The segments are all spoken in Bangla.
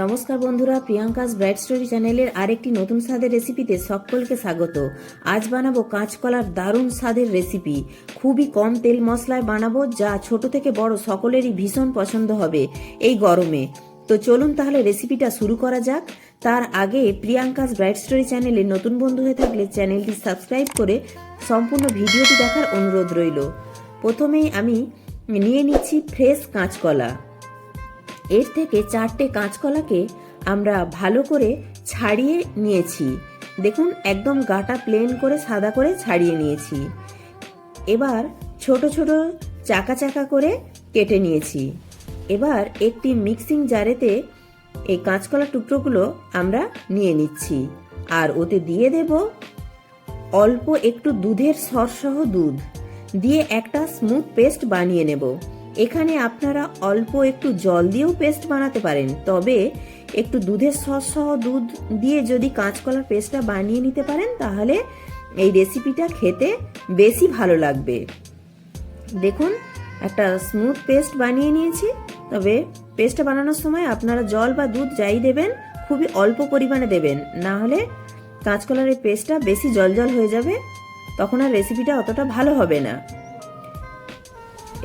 নমস্কার বন্ধুরা, প্রিয়াঙ্কাস ব্রাইট স্টোরি চ্যানেলের আরেকটি নতুন স্বাদের রেসিপিতে সকলকে স্বাগত। আজ বানাবো কাঁচকলার দারুণ স্বাদের রেসিপি। খুবই কম তেল মশলায় বানাবো, যা ছোট থেকে বড় সকলেরই ভীষণ পছন্দ হবে এই গরমে। তো চলুন তাহলে রেসিপিটা শুরু করা যাক। তার আগে প্রিয়াঙ্কাস ব্রাইট স্টোরি চ্যানেলে নতুন বন্ধু হয়ে থাকলে চ্যানেলটি সাবস্ক্রাইব করে সম্পূর্ণ ভিডিওটি দেখার অনুরোধ রইল। প্রথমেই আমি নিয়ে নিচ্ছি ফ্রেশ কাঁচকলা। এর থেকে চারটে কাঁচকলাকে আমরা ভালো করে ছাড়িয়ে নিয়েছি। দেখুন, একদম গাটা প্লেন করে সাদা করে ছাড়িয়ে নিয়েছি। এবার ছোট ছোট চাকা চাকা করে কেটে নিয়েছি। এবার একটি মিক্সিং জারেতে এই কাঁচকলা টুকরোগুলো আমরা নিয়ে নিচ্ছি। আর ওতে দিয়ে দেব অল্প একটু দুধের সরসহ দুধ। দিয়ে একটা স্মুথ পেস্ট বানিয়ে নেব। এখানে আপনারা অল্প একটু জল দিয়েও পেস্ট বানাতে পারেন। তবে একটু দুধের সরসহ দুধ দিয়ে যদি কাঁচকলার পেস্টটা বানিয়ে নিতে পারেন, তাহলে এই রেসিপিটা খেতে বেশি ভালো লাগবে। দেখুন, একটা স্মুথ পেস্ট বানিয়ে নিয়েছি। তবে পেস্টটা বানানোর সময় আপনারা জল বা দুধ যাই দেবেন, খুবই অল্প পরিমাণে দেবেন। না হলে কাঁচকলার এই পেস্টটা বেশি জল হয়ে যাবে, তখন আর রেসিপিটা অতটা ভালো হবে না।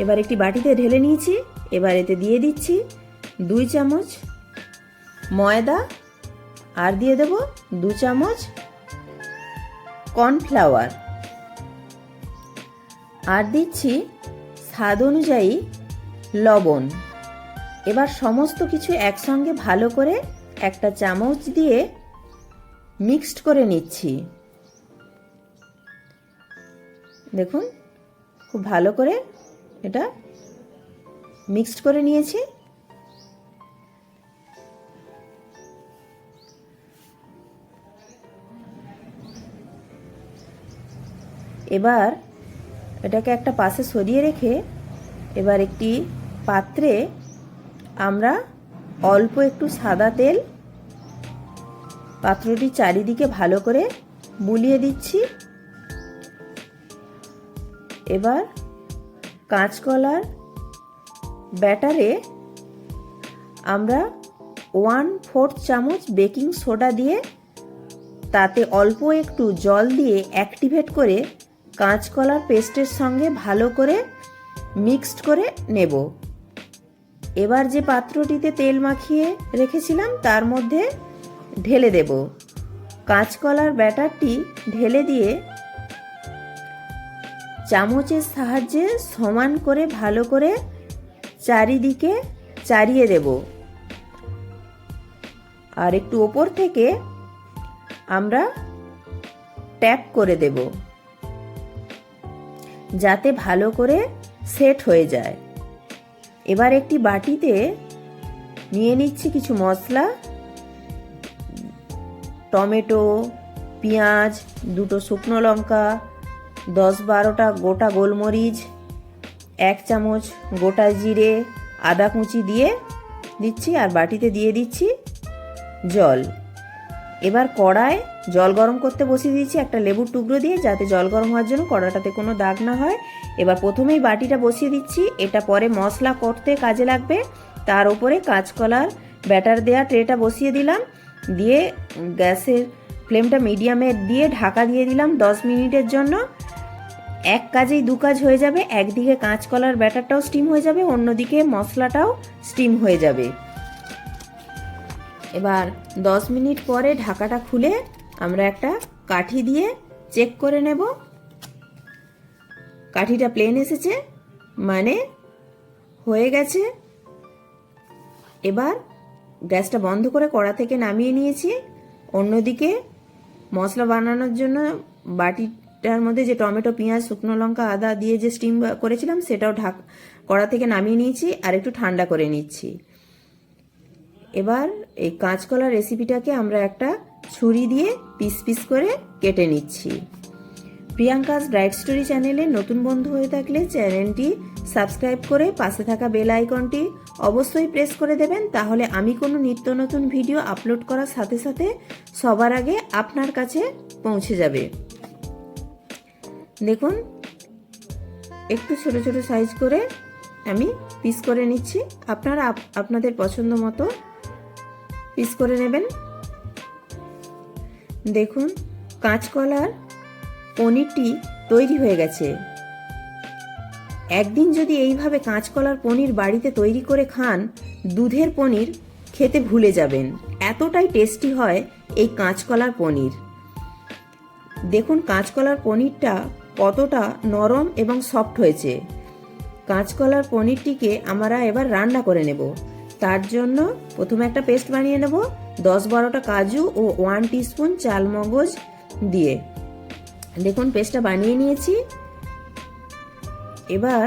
এবার একটি বাটিতে ঢেলে নিয়েছি, এবার এতে দিয়ে দিচ্ছি দুই চামচ ময়দা, আর দিয়ে দেব দু চামচ কর্নফ্লাওয়ার। আর দিচ্ছি স্বাদ অনুযায়ী লবণ। এবার সমস্ত কিছু একসঙ্গে ভালো করে একটা চামচ দিয়ে মিক্সড করে নিচ্ছি। দেখুন, খুব ভালো করে এটা মিক্সড করে নিয়েছি। এবার এটাকে একটা পাশে সরিয়ে রেখে এবার একটি পাত্রে আমরা অল্প একটু সাদা তেল পাত্রটি চারিদিকে ভালো করে বুলিয়ে দিচ্ছি। এবার কাঁচকলার ব্যাটারে আমরা ওয়ান ফোর্থ চামচ বেকিং সোডা দিয়ে তাতে অল্প একটু জল দিয়ে অ্যাক্টিভেট করে কাঁচকলার পেস্টের সঙ্গে ভালো করে মিক্সড করে নেব। এবার যে পাত্রটিতে তেল মাখিয়ে রেখেছিলাম তার মধ্যে ঢেলে দেব। কাঁচকলার ব্যাটারটি ঢেলে দিয়ে চামচের সাহায্যে সমান করে ভালো করে চারিদিকে চারিয়ে দেব। আর একটু ওপর থেকে আমরা ট্যাপ করে দেব। যাতে ভালো করে সেট হয়ে যায়। এবার একটি বাটিতে নিয়ে নিচ্ছি কিছু মশলা। টমেটো, পেঁয়াজ, দুটো শুকনো লঙ্কা দশ বারোটা গোটা গোলমরিচ, এক চামচ গোটা জিরে, আদা কুচি দিয়ে দিচ্ছি আর বাটিতে দিয়ে দিচ্ছি জল। এবার কড়ায় জল গরম করতে বসিয়ে দিয়েছি একটা লেবুর টুকরো দিয়ে যাতে জল গরম হওয়ার জন্য কড়াটাতে কোনো দাগ না হয়। এবার প্রথমেই বাটিটা বসিয়ে দিচ্ছি, এটা পরে মশলা করতে কাজে লাগবে। তার উপরে কাঁচকলার ব্যাটার দেওয়া ট্রেটা বসিয়ে দিলাম। দিয়ে গ্যাসের ফ্লেমটা মিডিয়ামে দিয়ে ঢাকা দিয়ে দিলাম দশ মিনিটের জন্য। এক কাজেই দু কাজ হয়ে যাবে, একদিকে কাঁচকলার ব্যাটারটাও স্টিম হয়ে যাবে, অন্যদিকে মশলাটাও স্টিম হয়ে যাবে। এবার দশ মিনিট পরে ঢাকাটা খুলে আমরা একটা কাঠি দিয়ে চেক করে নেব। কাঠিটা প্লেন এসেছে মানে হয়ে গেছে। এবার গ্যাসটা বন্ধ করে কড়া থেকে নামিয়ে নিয়েছি, অন্যদিকে মশলা বানানোর জন্য বাটিটার মধ্যে যে টমেটো, পেঁয়াজ, শুকনো লঙ্কা, আদা দিয়ে যে স্টিম করেছিলাম, সেটাও ঢাক, কড়া থেকে নামিয়ে নিয়েছি আর একটু ঠান্ডা করে নিচ্ছি। এবার এই কাঁচকলা রেসিপিটাকে আমরা একটা ছুরি দিয়ে পিস পিস করে কেটে নিচ্ছি। প্রিয়াঙ্কাস ব্রাইট স্টোরি চ্যানেলে নতুন বন্ধু হয়ে থাকলে চ্যানেলটি সাবস্ক্রাইব করে পাশে থাকা বেল আইকনটি অবশ্যই প্রেস করে দেবেন, তাহলে আমি কোনো নিত্য নতুন ভিডিও আপলোড করার সাথে সাথে সবার আগে আপনার কাছে পৌঁছে যাবে। দেখুন, একটু ছোট ছোট সাইজ করে আমি পিস করে নিচ্ছি। আপনারা আপনাদের পছন্দ মতো পিস করে নেবেন। দেখুন, কাঁচকলার পনিরটি তৈরি হয়ে গেছে। একদিন যদি এইভাবে কাঁচকলার পনির বাড়িতে তৈরি করে খান, দুধের পনির খেতে ভুলে যাবেন। এতটাই টেস্টি হয় এই কাঁচকলার পনির। দেখুন, কাঁচকলার পনিরটা কতটা নরম এবং সফট হয়েছে। কাঁচকলার পনিরটিকে আমরা এবার রান্না করে নেব। তার জন্য প্রথমে একটা পেস্ট বানিয়ে নেব, দশ বারোটা কাজু ও ওয়ান টিস্পুন চালমগজ দিয়ে। দেখুন, পেস্টটা বানিয়ে নিয়েছি। এবার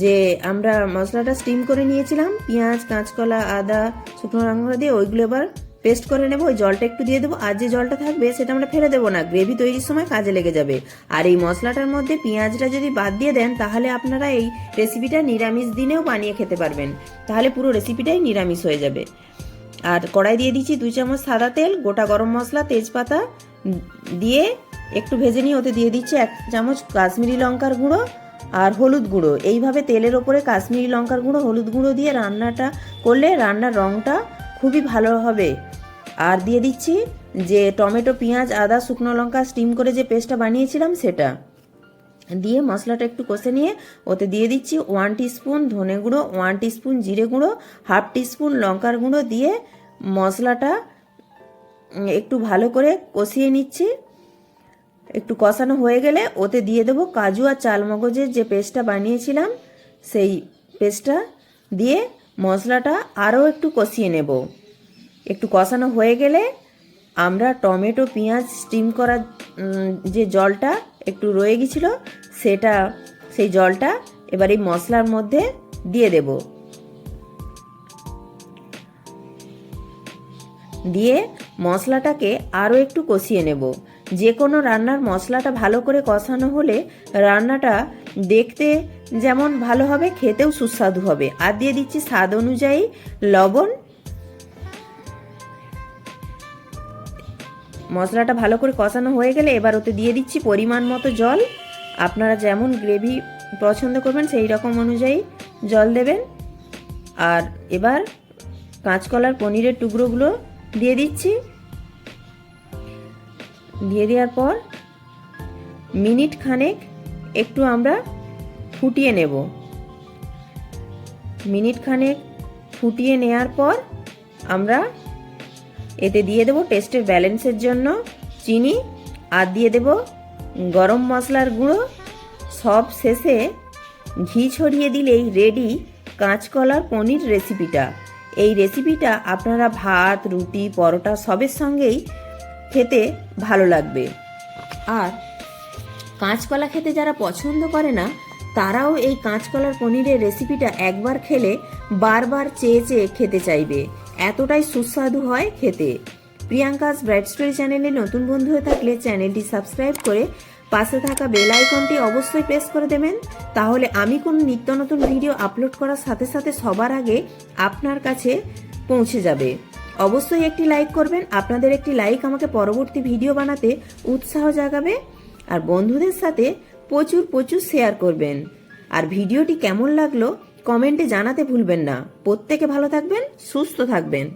যে আমরা মশলাটা স্টিম করে নিয়েছিলাম, পেঁয়াজ, কাঁচকলা, আদা, শুকনো লঙ্কা দিয়ে ওইগুলো এবার পেস্ট করে নেব, ওই জলটা একটু দিয়ে দেবো, আর যে জলটা থাকবে সেটা আমরা ফেলে দেবো না, গ্রেভি তৈরির সময় কাজে লেগে যাবে। আর এই মশলাটার মধ্যে পেঁয়াজটা যদি বাদ দিয়ে দেন, তাহলে আপনারা এই রেসিপিটা নিরামিষ দিনেও বানিয়ে খেতে পারবেন। তাহলে পুরো রেসিপিটাই নিরামিষ হয়ে যাবে। আর কড়াই দিয়ে দিচ্ছি দুই চামচ সাদা তেল, গোটা গরম মশলা, তেজপাতা দিয়ে একটু ভেজে নিয়ে ওতে দিয়ে দিচ্ছি এক চামচ কাশ্মীরি লঙ্কার গুঁড়ো আর হলুদ গুঁড়ো। এইভাবে তেলের ওপরে কাশ্মীরি লঙ্কার গুঁড়ো, হলুদ গুঁড়ো দিয়ে রান্নাটা করলে রান্নার রঙটা খুবই ভালো হবে। আর দিয়ে দিচ্ছি যে টমেটো, পেঁয়াজ, আদা, শুকনো লঙ্কা স্টিম করে যে পেস্টটা বানিয়েছিলাম সেটা। দিয়ে মশলাটা একটু কষে নিয়ে ওতে দিয়ে দিচ্ছি ওয়ান স্পুন ধনে গুঁড়ো ওয়ান স্পুন জিরে গুঁড়ো হাফ স্পুন লঙ্কার গুঁড়ো দিয়ে মশলাটা একটু ভালো করে কষিয়ে নিচ্ছি। একটু কষানো হয়ে গেলে ওতে দিয়ে দেবো কাজু আর চালমগজের যে পেস্টটা বানিয়েছিলাম, সেই পেস্টটা দিয়ে মশলাটা আরও একটু কষিয়ে নেব। একটু কষানো হয়ে গেলে আমরা টমেটো, পেঁয়াজ স্টিম করার যে জলটা একটু রয়ে গেছিল, সেটা, সেই জলটা এবার এই মশলার মধ্যে দিয়ে দেব। দিয়ে মশলাটাকে আরও একটু কষিয়ে নেব। যে কোনো রান্নার মশলাটা ভালো করে কষানো হলে রান্নাটা দেখতে যেমন ভালো হবে, খেতেও সুস্বাদু হবে। আর দিয়ে দিচ্ছি স্বাদ অনুযায়ী লবণ মশলাটা ভালো করে কষানো হয়ে গেলে এবার ওতে দিয়ে দিচ্ছি পরিমাণ মতো জল। আপনারা যেমন গ্রেভি পছন্দ করবেন, সেই রকম অনুযায়ী জল দেবেন। আর এবার কাঁচকলার পনিরের টুকরোগুলো দিয়ে দিচ্ছি। দিয়ে দেওয়ার পর মিনিট খানেক একটু আমরা ফুটিয়ে নেব। মিনিট খানেক ফুটিয়ে নেওয়ার পর আমরা এতে দিয়ে দেবো টেস্টের ব্যালেন্সের জন্য চিনি, আর দিয়ে দেব গরম মশলার গুঁড়ো। সব শেষে ঘি ছড়িয়ে দিলেই রেডি কাঁচকলার পনির রেসিপিটা এই রেসিপিটা আপনারা ভাত, রুটি, পরোটা সবের সঙ্গেই খেতে ভালো লাগবে। আর কাঁচকলা খেতে যারা পছন্দ করে না, তারাও এই কাঁচকলার পনিরের রেসিপিটা একবার খেলে বারবার চেয়ে চেয়ে খেতে চাইবে। এতটাই সুস্বাদু হয় খেতে। প্রিয়াঙ্কাস ব্রাইট স্টোরি চ্যানেলে নতুন বন্ধু হয়ে থাকলে চ্যানেলটি সাবস্ক্রাইব করে পাশে থাকা বেল আইকনটি অবশ্যই প্রেস করে দেবেন। তাহলে আমি কোনো নিত্য নতুন ভিডিও আপলোড করার সাথে সাথে সবার আগে আপনার কাছে পৌঁছে যাবে। অবশ্যই একটি লাইক করবেন, আপনাদের একটি লাইক আমাকে পরবর্তী ভিডিও বানাতে উৎসাহ জাগাবে আর বন্ধুদের সাথে প্রচুর প্রচুর শেয়ার করবেন। আর ভিডিওটি কেমন লাগল কমেন্টে জানাতে ভুলবেন না। প্রত্যেকে ভালো থাকবেন সুস্থ থাকবেন।